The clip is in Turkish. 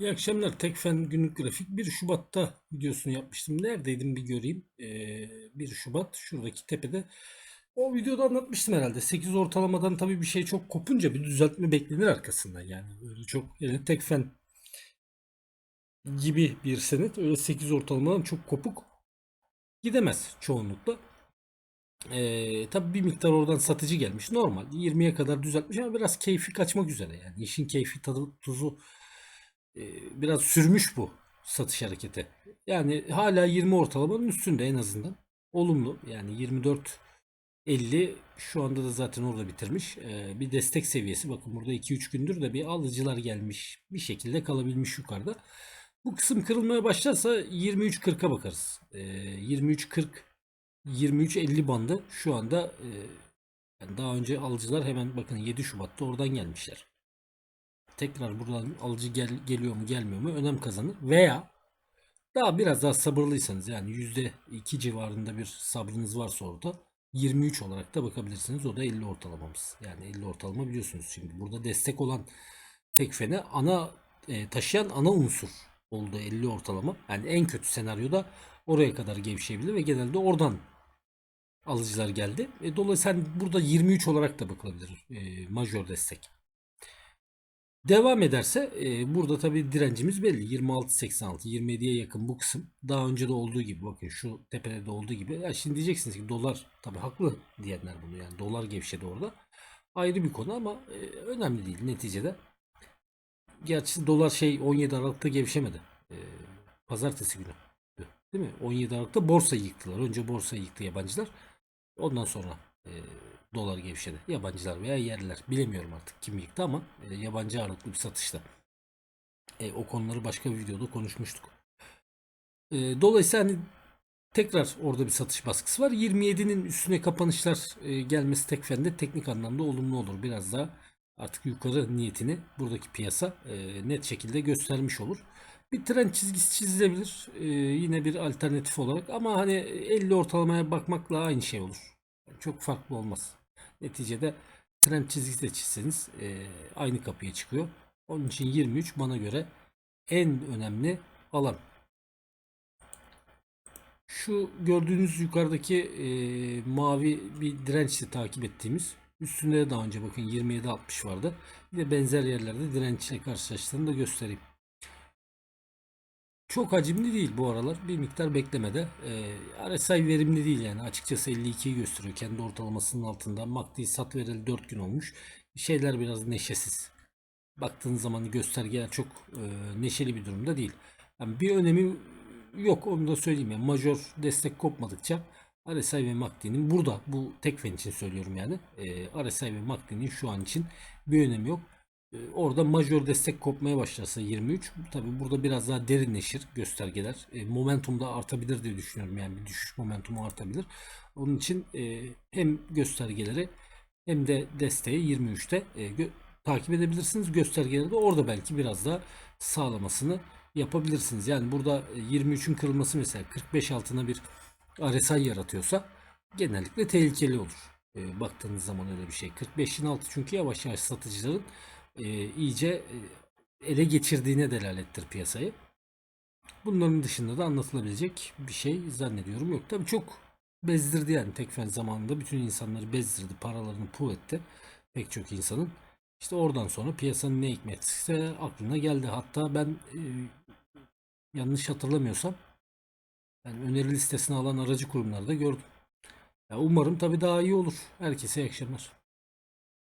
İyi akşamlar. Tekfen günlük grafik. 1 Şubat'ta videosunu yapmıştım. Neredeydim bir göreyim. Ee, 1 Şubat şuradaki tepede. O videoda anlatmıştım herhalde. 8 ortalamadan tabii bir şey çok kopunca bir düzeltme beklenir arkasından yani. Öyle çok yani Tekfen gibi bir senet öyle 8 ortalamadan çok kopuk gidemez çoğunlukla. Ee, tabii bir miktar oradan satıcı gelmiş. Normal. 20'ye kadar düzeltmiş ama biraz keyfi kaçmak üzere yani. İşin keyfi tadı tuzu biraz sürmüş bu satış hareketi. Yani hala 20 ortalamanın üstünde en azından. Olumlu. Yani 24 50 şu anda da zaten orada bitirmiş. Ee, bir destek seviyesi. Bakın burada 2-3 gündür de bir alıcılar gelmiş. Bir şekilde kalabilmiş yukarıda. Bu kısım kırılmaya başlarsa 23-40'a bakarız. Ee, 23-40 23-50 bandı şu anda e, daha önce alıcılar hemen bakın 7 Şubat'ta oradan gelmişler. Tekrar buradan alıcı gel, geliyor mu gelmiyor mu önem kazanır. Veya daha biraz daha sabırlıysanız yani %2 civarında bir sabrınız varsa orada 23 olarak da bakabilirsiniz. O da 50 ortalamamız. Yani 50 ortalama biliyorsunuz şimdi. Burada destek olan tekfene ana e, taşıyan ana unsur oldu 50 ortalama. Yani en kötü senaryoda oraya kadar gevşeyebilir ve genelde oradan alıcılar geldi. E, dolayısıyla burada 23 olarak da bakılabilir e, majör destek. Devam ederse e, burada tabii direncimiz belli. 26.86, 27'ye yakın bu kısım. Daha önce de olduğu gibi bakın şu tepede de olduğu gibi. Ya şimdi diyeceksiniz ki dolar tabii haklı diyenler bunu yani dolar gevşedi orada. Ayrı bir konu ama e, önemli değil neticede. Gerçi dolar şey 17 Aralık'ta gevşemedi. E, pazartesi günü. Değil mi? 17 Aralık'ta borsayı yıktılar. Önce borsayı yıktı yabancılar. Ondan sonra e, dolar gevşedi. Yabancılar veya yerliler. Bilemiyorum artık kim yıktı ama e, yabancı ağırlıklı bir satışta. E, o konuları başka bir videoda konuşmuştuk. E, dolayısıyla hani tekrar orada bir satış baskısı var. 27'nin üstüne kapanışlar e, gelmesi tekfende teknik anlamda olumlu olur. Biraz daha artık yukarı niyetini buradaki piyasa e, net şekilde göstermiş olur. Bir trend çizgisi çizilebilir. E, yine bir alternatif olarak ama hani 50 ortalamaya bakmakla aynı şey olur. Çok farklı olmaz. Neticede trend çizgisi de çizseniz e, aynı kapıya çıkıyor. Onun için 23 bana göre en önemli alan. Şu gördüğünüz yukarıdaki e, mavi bir dirençle takip ettiğimiz üstünde de daha önce bakın 27-60 vardı. Bir de benzer yerlerde dirençle karşılaştığını da göstereyim. Çok hacimli değil bu aralar. Bir miktar beklemede. Ee, RSI verimli değil yani. Açıkçası 52'yi gösteriyor. Kendi ortalamasının altında. MACD sat vereli 4 gün olmuş. Şeyler biraz neşesiz. Baktığınız zaman göstergeler çok e, neşeli bir durumda değil. Yani bir önemi yok onu da söyleyeyim. Yani majör destek kopmadıkça RSI ve MACD'nin burada bu tek fen için söylüyorum yani. E, RSI ve MACD'nin şu an için bir önemi yok. E, orada majör destek kopmaya başlarsa 23 tabi burada biraz daha derinleşir göstergeler. E, momentum da artabilir diye düşünüyorum yani bir düşüş momentumu artabilir. Onun için e, hem göstergeleri hem de desteği 23'te e, takip edebilirsiniz. Göstergeleri de orada belki biraz daha sağlamasını yapabilirsiniz. Yani burada e, 23'ün kırılması mesela 45 altına bir RSI yaratıyorsa genellikle tehlikeli olur. E, baktığınız zaman öyle bir şey. 45'in altı çünkü yavaş yavaş satıcıların e, iyice e, ele geçirdiğine delalettir piyasayı. Bunların dışında da anlatılabilecek bir şey zannediyorum yok. Tabii çok bezdirdi yani tekfen zamanında bütün insanları bezdirdi. Paralarını pul etti. Pek çok insanın. İşte oradan sonra piyasanın ne hikmetse aklına geldi. Hatta ben e, yanlış hatırlamıyorsam yani öneri listesine alan aracı kurumlarda gördüm. Ya umarım tabii daha iyi olur. Herkese iyi akşamlar.